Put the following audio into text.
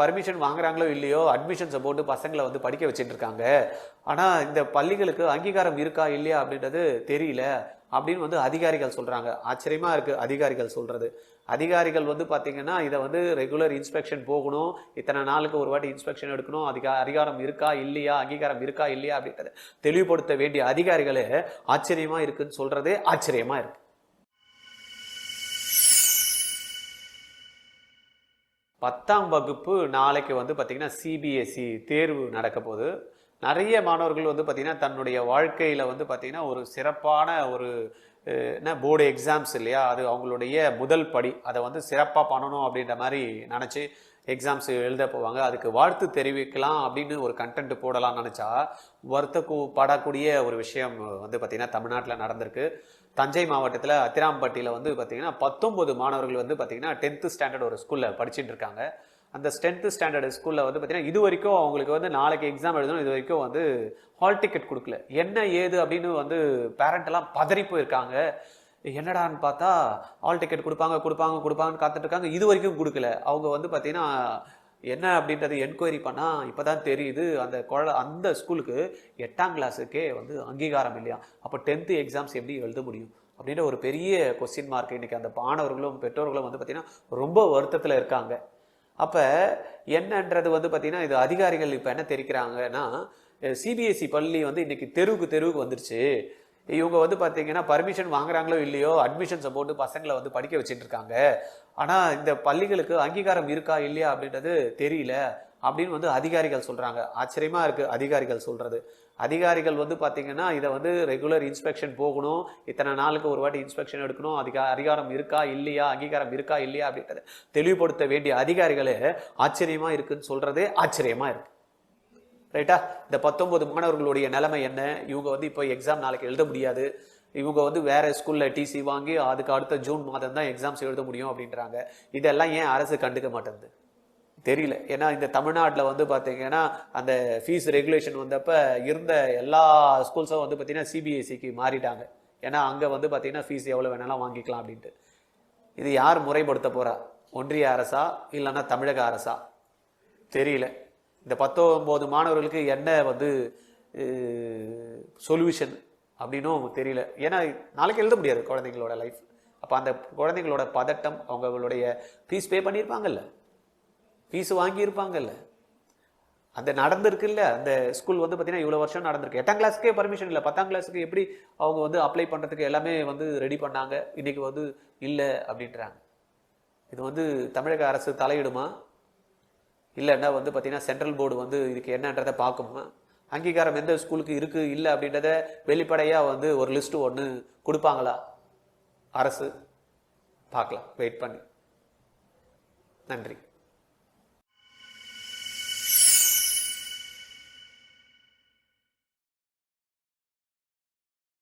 Permission வாங்குறாங்களோ இல்லையோ அட்மிஷன்ஸை போட்டு பசங்களை வந்து படிக்க வச்சுட்டு இருக்காங்க ஆனால் இந்த பள்ளிகளுக்கு அங்கீகாரம் இருக்கா இல்லையா அப்படின்றது தெரியல அப்படின்னு வந்து அதிகாரிகள் சொல்கிறாங்க ஆச்சரியமாக இருக்குது அதிகாரிகள் சொல்கிறது அதிகாரிகள் வந்து பார்த்திங்கன்னா இதை வந்து ரெகுலர் இன்ஸ்பெக்ஷன் போகணும். இத்தனை நாளுக்கு ஒரு வாட்டி இன்ஸ்பெக்ஷன் எடுக்கணும். அதிகா அதிகாரம் இருக்கா இல்லையா அங்கீகாரம் இருக்கா இல்லையா அப்படின்றத தெளிவுபடுத்த வேண்டிய அதிகாரிகளே ஆச்சரியமாக இருக்குதுன்னு சொல்கிறதே ஆச்சரியமாக இருக்குது பத்தாம் வகுப்பு நாளைக்கு வந்து பார்த்திங்கன்னா சிபிஎஸ்சி தேர்வு நடக்க போகுது நிறைய மாணவர்கள் வந்து பார்த்திங்கன்னா தன்னுடைய வாழ்க்கையில் வந்து பார்த்திங்கன்னா ஒரு சிறப்பான ஒரு என்ன போர்டு எக்ஸாம்ஸ் இல்லையா? அது அவங்களுடைய முதல் படி. அதை வந்து சிறப்பாக பண்ணணும் அப்படின்ற மாதிரி நினச்சி எக்ஸாம்ஸ் எழுத போவாங்க. அதுக்கு வாழ்த்து தெரிவிக்கலாம் அப்படின்னு ஒரு கண்டென்ட் போடலாம்னு நினச்சா வருத்தக்கு படக்கூடிய ஒரு விஷயம் வந்து பார்த்திங்கன்னா தமிழ்நாட்டில் நடந்திருக்கு. தஞ்சை மாவட்டத்தில் அத்திராம்பட்டியில் வந்து பார்த்திங்கன்னா பத்தொம்பது மாணவர்கள் வந்து பார்த்திங்கன்னா டென்த்து ஸ்டாண்டர்ட் ஒரு ஸ்கூலில் படிச்சுட்டு இருக்காங்க. அந்த ஸ்டென்த்து ஸ்டாண்டர்ட் ஸ்கூலில் வந்து பார்த்திங்கன்னா இது வரைக்கும் அவங்களுக்கு வந்து நாளைக்கு எக்ஸாம் எழுதணும் இது வரைக்கும் வந்து ஹால் டிக்கெட் கொடுக்கல. என்ன ஏது அப்படின்னு வந்து பேரண்ட் எல்லாம் பதறி போயிருக்காங்க. என்னடான்னு பார்த்தா ஹால் டிக்கெட் கொடுப்பாங்க கொடுப்பாங்க கொடுப்பாங்கன்னு காத்துட்டு இருக்காங்க. இது வரைக்கும் கொடுக்கல. அவங்க வந்து பார்த்தீங்கன்னா என்ன அப்படின்றது என்கொயரி பண்ணால் இப்போ தான் தெரியுது. அந்த குழ அந்த ஸ்கூலுக்கு எட்டாம் கிளாஸுக்கே வந்து அங்கீகாரம் இல்லையா? அப்போ டென்த்து எக்ஸாம்ஸ் எப்படி எழுத முடியும்? அப்படின்ற ஒரு பெரிய கொஸ்டின் மார்க் இன்றைக்கி அந்த மாணவர்களும் பெற்றோர்களும் வந்து பார்த்திங்கன்னா ரொம்ப வருத்தத்தில் இருக்காங்க. அப்போ என்னன்றது வந்து பார்த்தீங்கன்னா இது அதிகாரிகள் இப்போ என்ன தெரிவிக்கிறாங்கன்னா சிபிஎஸ்சி பள்ளி வந்து இன்றைக்கி தெருவுக்கு தெருவுக்கு வந்துருச்சு. இவங்க வந்து பார்த்தீங்கன்னா பர்மிஷன் வாங்குறாங்களோ இல்லையோ அட்மிஷன்ஸை போட்டு பசங்களை வந்து படிக்க வச்சுட்டு இருக்காங்க. ஆனால் இந்த பள்ளிகளுக்கு அங்கீகாரம் இருக்கா இல்லையா அப்படின்றது தெரியல. அப்படின்னு வந்து அதிகாரிகள் சொல்கிறாங்க ஆச்சரியமாக இருக்குது அதிகாரிகள் சொல்கிறது அதிகாரிகள் வந்து பார்த்திங்கன்னா இதை வந்து ரெகுலர் இன்ஸ்பெக்ஷன் போகணும். இத்தனை நாளுக்கு ஒரு வாட்டி இன்ஸ்பெக்ஷன் எடுக்கணும். அதிகா அதிகாரம் இருக்கா இல்லையா அங்கீகாரம் இருக்கா இல்லையா அப்படின்றத தெளிவுபடுத்த வேண்டிய அதிகாரிகளே ஆச்சரியமாக இருக்குதுன்னு சொல்கிறதே ஆச்சரியமாக இருக்குது ரைட்டா இந்த பத்தொன்பது மாணவர்களுடைய நிலைமை என்ன? இவங்க வந்து இப்போ எக்ஸாம் நாளைக்கு எழுத முடியாது. இவங்க வந்து வேற ஸ்கூலில் டிசி வாங்கி அதுக்கு அடுத்த ஜூன் மாதம் தான் எக்ஸாம்ஸ் எழுத முடியும் அப்படின்றாங்க. இதெல்லாம் ஏன் அரசு கண்டுக்க மாட்டேங்குது? தெரியல. ஏன்னா இந்த தமிழ்நாட்டில் வந்து பார்த்தீங்கன்னா அந்த ஃபீஸ் ரெகுலேஷன் வந்தப்போ இருந்த எல்லா ஸ்கூல்ஸும் வந்து பார்த்தீங்கன்னா சிபிஎஸ்சிக்கு மாறிட்டாங்க. ஏன்னா அங்கே வந்து பார்த்தீங்கன்னா ஃபீஸ் எவ்வளோ வேணாலும் வாங்கிக்கலாம் அப்படின்ட்டு. இது யார் முறைப்படுத்த போகிறா ஒன்றிய அரசா இல்லைன்னா தமிழக அரசா? தெரியல. இந்த பத்தொம்போது மாணவர்களுக்கு என்ன வந்து சொல்யூஷன் அப்படின்னும் தெரியல. ஏன்னா நாளைக்கு எழுத முடியாது குழந்தைங்களோட லைஃப் அப்போ அந்த குழந்தைங்களோட பதட்டம் அவங்களுடைய ஃபீஸ் பே பண்ணியிருப்பாங்கல்ல. ஃபீஸ் வாங்கியிருப்பாங்கல்ல. அந்த நடந்திருக்குல்ல அந்த ஸ்கூல் வந்து பார்த்தீங்கன்னா இவ்வளோ வருஷம் நடந்திருக்கு. எட்டாம் கிளாஸ்க்கே பர்மிஷன் இல்லை. பத்தாம் கிளாஸுக்கு எப்படி அவங்க வந்து அப்ளை பண்ணுறதுக்கு எல்லாமே வந்து ரெடி பண்ணாங்க. இன்றைக்கி வந்து இல்லை அப்படின்றாங்க. இது வந்து தமிழக அரசு தலையிடுமா? இல்லைன்னா வந்து பார்த்தீங்கன்னா சென்ட்ரல் போர்டு வந்து இதுக்கு என்னன்றதை பார்க்குமா? அங்கீகாரம் எந்த ஸ்கூலுக்கு இருக்குது இல்லை அப்படின்றத வெளிப்படையாக வந்து ஒரு லிஸ்ட்டு ஒன்று கொடுப்பாங்களா? அரசு? பார்க்கலாம். வெயிட் பண்ணி. நன்றி.